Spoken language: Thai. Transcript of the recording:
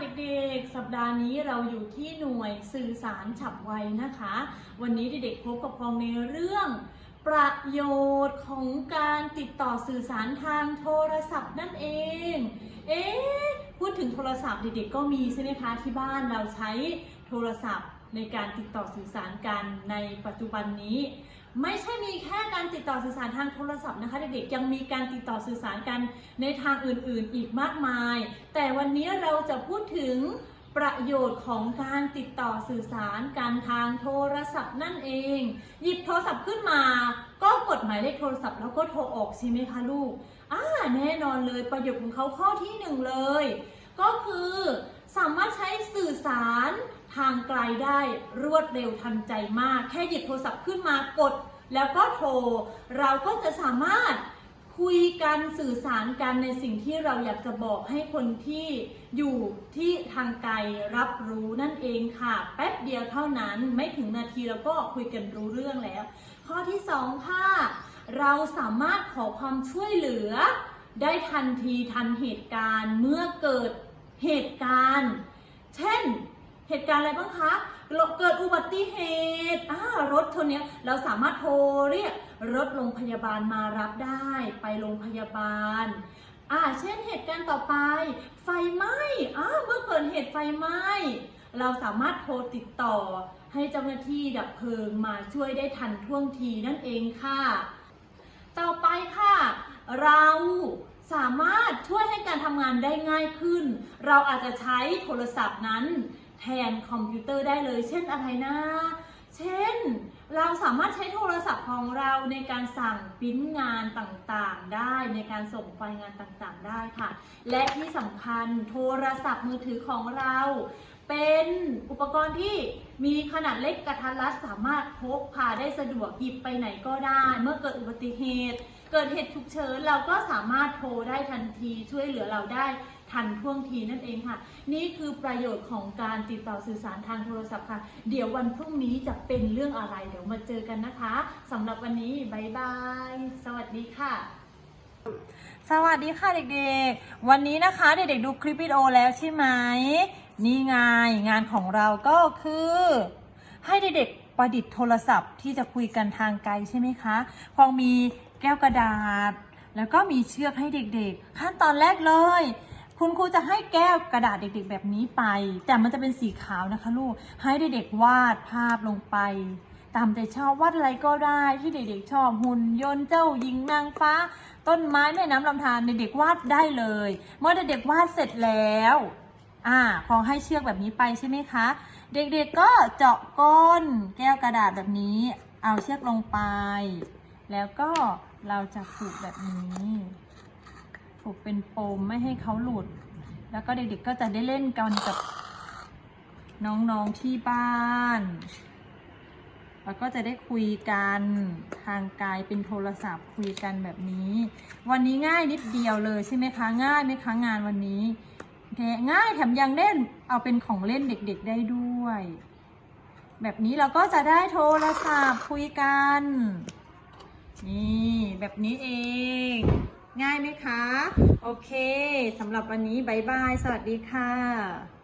เด็กๆ สัปดาห์นี้เราอยู่ที่หน่วยสื่อสารฉับไวนะคะ วันนี้เด็กๆพบกับพองในเรื่อง ประโยชน์ของการติดต่อสื่อสารทางโทรศัพท์นั่นเอง เอ๊ะพูดถึงโทรศัพท์เด็กๆก็มีใช่ไหมคะที่บ้านเราใช้โทรศัพท์ในการติดต่อสื่อสารกันในปัจจุบันนี้ ไม่ใช่มีแค่การติดต่อสื่อสารทางโทรศัพท์นะคะเด็กๆยังมีการติดต่อสื่อสารกันในทางอื่นๆอีกมากมาย แต่วันนี้เราจะพูดถึงประโยชน์ของการติดต่อสื่อสารการทางโทรศัพท์นั่นเอง หยิบโทรศัพท์ขึ้นมา ก็กดหมายเลขโทรศัพท์แล้วก็โทรออกใช่ไหมคะลูกอ่าแน่นอนเลยประโยชน์ของเขาข้อที่หนึ่งเลย ก็คือสามารถใช้สื่อสาร ทางไกลได้รวดเร็วทันใจมาก แค่หยิบโทรศัพท์ขึ้นมากด แล้วก็โทร เราก็จะสามารถคุยกันสื่อสารกันในสิ่งที่เราอยากจะบอกให้คนที่อยู่ที่ทางไกลรับรู้นั่นเองค่ะ แป๊บเดียวเท่านั้นไม่ถึงนาทีเราก็คุยกันรู้เรื่องแล้ว ข้อที่สองค่ะเราสามารถขอความช่วยเหลือ ได้ทันทีทันเหตุการณ์เมื่อเกิดเหตุการณ์ เช่น เหตุการณ์อะไรบ้างคะ เกิดอุบัติเหตุอ่ารถชนเนี้ยเราสามารถโทรเรียกรถโรงพยาบาลมารับได้ ไปโรงพยาบาลอ่าเช่นเหตุการณ์ต่อไป ไฟไหม้อ่าเมื่อเกิดเหตุไฟไหม้เราสามารถโทรติดต่อ ให้เจ้าหน้าที่ดับเพลิงมาช่วยได้ทันท่วงทีนั่นเองค่ะ ต่อไปค่ะ เราสามารถช่วยให้การทำงานได้ง่ายขึ้น เราอาจจะใช้โทรศัพท์นั้น แทนคอมพิวเตอร์ได้เลย เช่นอะไรนะ เช่น เราสามารถใช้โทรศัพท์ของเราในการสั่งปริ้นงานต่างๆ ได้ในการส่งไฟล์งานต่างๆ ได้ค่ะ และที่สำคัญโทรศัพท์มือถือของเรา เป็นอุปกรณ์ที่มีขนาดเล็กกระทัดรัดสามารถพกพาได้สะดวกหยิบไปไหนก็ได้ เมื่อเกิดอุบัติเหตุ เกิดเหตุฉุกเฉินเราก็สามารถโทรได้ทันทีช่วยเหลือเราได้ทันท่วงทีนั่นเองค่ะ นี่คือประโยชน์ของการติดต่อสื่อสารทางโทรศัพท์ค่ะ เดี๋ยววันพรุ่งนี้จะเป็นเรื่องอะไร เดี๋ยวมาเจอกันนะคะสำหรับวันนี้บายบาย สวัสดีค่ะ สวัสดีค่ะเด็กๆ วันนี้นะคะเด็กๆดูคลิปวิดีโอแล้วใช่ไหมนี่ไงงานของเราก็คือ ให้เด็กๆประดิษฐ์โทรศัพท์ที่จะคุยกันทางไกลใช่ไหมคะพองมี แก้วกระดาษ แล้วก็มีเชือกให้เด็กๆ ขั้นตอนแรกเลย คุณครูจะให้แก้วกระดาษเด็กๆ แบบนี้ไป แต่มันจะเป็นสีขาวนะคะลูก ให้เด็กๆวาดภาพลงไป ตามใจชอบวาดอะไรก็ได้ที่เด็กๆชอบหุ่นยนต์เจ้าหญิงนางฟ้า ต้นไม้แม่น้ำลำธารเด็กๆวาดได้เลย เมื่อเด็กๆวาดเสร็จแล้วอ่าพอให้เชือกแบบนี้ไปใช่ไหมคะ เด็กๆก็เจาะก้นแก้วกระดาษแบบนี้ เอาเชือกลงไป แล้วก็ เราจะผูกแบบนี้ผูกเป็นปมไม่ให้เขาหลุด แล้วก็เด็กๆก็จะได้เล่นกันกับน้องๆที่บ้านแล้วก็จะได้คุยกันทางไกลเป็นโทรศัพท์คุยกันแบบนี้ วันนี้ง่ายนิดเดียวเลยใช่ไหมคะง่ายไหมคะงานวันนี้แง่ายแถมยังเล่นเอาเป็นของเล่นเด็กๆได้ด้วย แบบนี้เราก็จะได้โทรศัพท์คุยกัน นี่แบบนี้เอง ง่ายไหมคะ โอเคสำหรับวันนี้บายบาย สวัสดีค่ะ